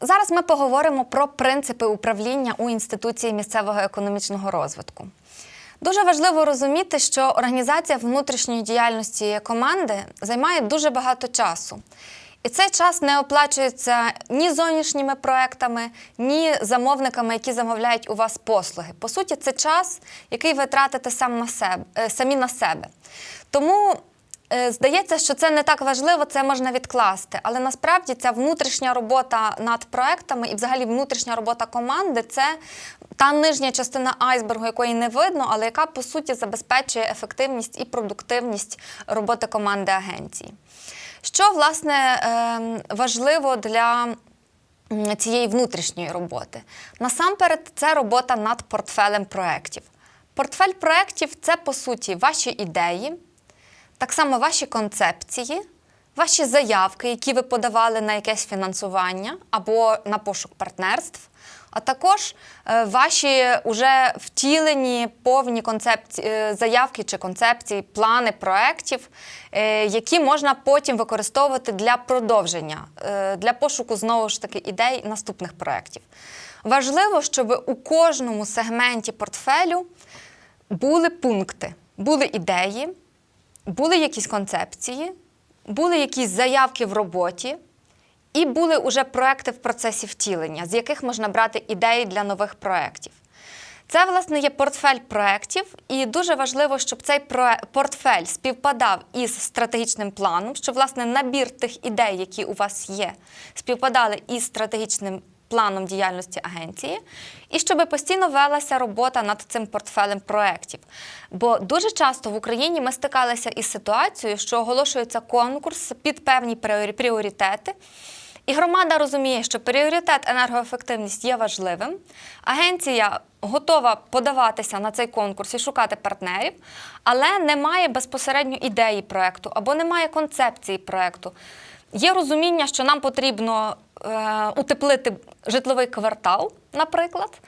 Зараз ми поговоримо про принципи управління у інституції місцевого економічного розвитку. Дуже важливо розуміти, що організація внутрішньої діяльності команди займає дуже багато часу. І цей час не оплачується ні зовнішніми проектами, ні замовниками, які замовляють у вас послуги. По суті, це час, який ви тратите сам на себе, самі на себе. Тому Здається, що це не так важливо, це можна відкласти. Але насправді ця внутрішня робота над проектами і, взагалі, внутрішня робота команди це та нижня частина айсбергу, якої не видно, але яка по суті забезпечує ефективність і продуктивність роботи команди агенції. Що власне ем, важливо для цієї внутрішньої роботи? Насамперед, це робота над портфелем проєктів. Портфель проєктів це по суті ваші ідеї. Так само ваші концепції, ваші заявки, які ви подавали на якесь фінансування або на пошук партнерств, а також е, ваші вже втілені повні концепції, е, заявки чи концепції, плани проєктів, е, які можна потім використовувати для продовження, для пошуку знову ж таки ідей наступних проєктів. Важливо, щоб у кожному сегменті портфелю були пункти, були ідеї були якісь концепції, були якісь заявки в роботі, і були вже проекти в процесі втілення, з яких можна брати ідеї для нових проєктів. Це, власне, є портфель проєктів, і дуже важливо, щоб цей портфель співпадав із стратегічним планом, щоб власне набір тих ідей, які у вас є, співпадали із стратегічним планом діяльності агенції, і щоб постійно велася робота над цим портфелем проєктів. Бо дуже часто в Україні ми стикалися із ситуацією, що оголошується конкурс під певні пріоритети. І громада розуміє, що пріоритет енергоефективність є важливим. Агенція готова подаватися на цей конкурс і шукати партнерів, але немає безпосередньо ідеї проекту або немає концепції проекту. Є розуміння, що нам потрібно е, утеплити житловий квартал, наприклад,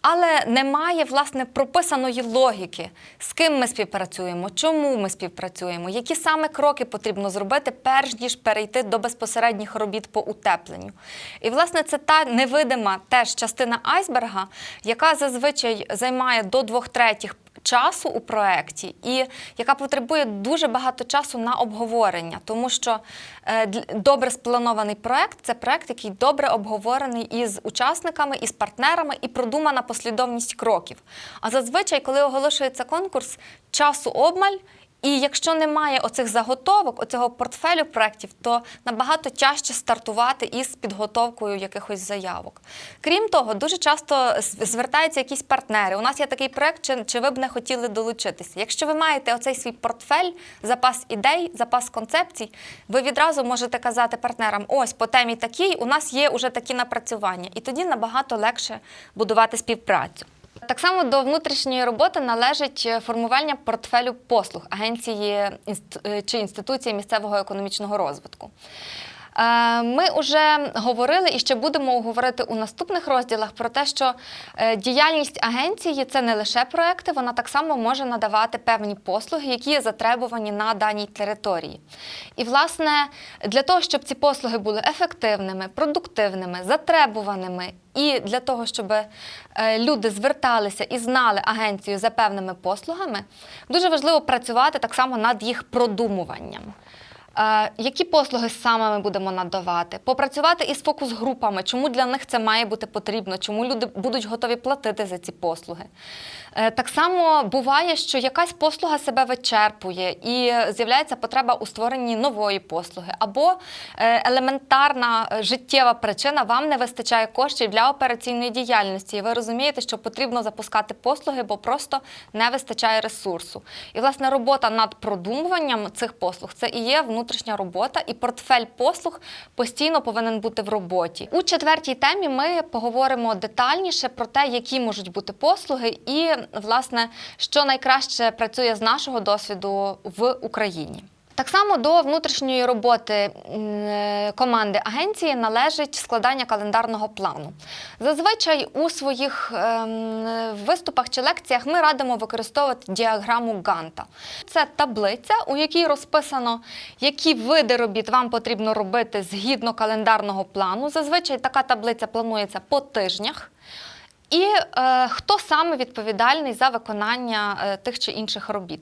але немає власне прописаної логіки, з ким ми співпрацюємо, чому ми співпрацюємо, які саме кроки потрібно зробити, перш ніж перейти до безпосередніх робіт по утепленню. І власне це та невидима теж частина айсберга, яка зазвичай займає до двох третіх часу у проєкті і яка потребує дуже багато часу на обговорення, тому що е, добре спланований проєкт це проєкт, який добре обговорений із учасниками, із партнерами і продумана послідовність кроків. А зазвичай, коли оголошується конкурс, часу обмаль. І якщо немає оцих заготовок, оцього портфелю проєктів, то набагато тяжче стартувати із підготовкою якихось заявок. Крім того, дуже часто звертаються якісь партнери. У нас є такий проєкт, чи, чи ви б не хотіли долучитися? Якщо ви маєте оцей свій портфель, запас ідей, запас концепцій, ви відразу можете казати партнерам: ось по темі такій, у нас є вже такі напрацювання, і тоді набагато легше будувати співпрацю. Так само до внутрішньої роботи належить е, формування портфелю послуг агенції е, чи інституції місцевого економічного розвитку. Е, Ми вже говорили і ще будемо говорити у наступних розділах про те, що е, діяльність агенції це не лише проекти, вона так само може надавати певні послуги, які є затребувані на даній території. І, власне, для того, щоб ці послуги були ефективними, продуктивними, затребуваними і для того, щоб е, люди зверталися і знали агенцію за певними послугами, дуже важливо працювати так само над їх продумуванням. Е, Які послуги саме ми будемо надавати? Попрацювати із фокус-групами, чому для них це має бути потрібно, чому люди будуть готові платити за ці послуги. Е, Так само буває, що якась послуга себе вичерпує і з'являється потреба у створенні нової послуги, або е, елементарна життєва причина вам не вистачає коштів для операційної діяльності. І ви розумієте, що потрібно запускати послуги, бо просто не вистачає ресурсу. І власне робота над продумуванням цих послуг це і є внутрішня робота, і портфель послуг постійно повинен бути в роботі. У четвертій темі ми поговоримо детальніше про те, які можуть бути послуги, і власне що найкраще працює з нашого досвіду в Україні. Так само до внутрішньої роботи е, команди агенції належить складання календарного плану. Зазвичай у своїх ем, виступах чи лекціях ми радимо використовувати діаграму Ганта. Це таблиця, у якій розписано, які види робіт вам потрібно робити згідно календарного плану. Зазвичай така таблиця планується по тижнях. І е, хто саме відповідальний за виконання е, тих чи інших робіт.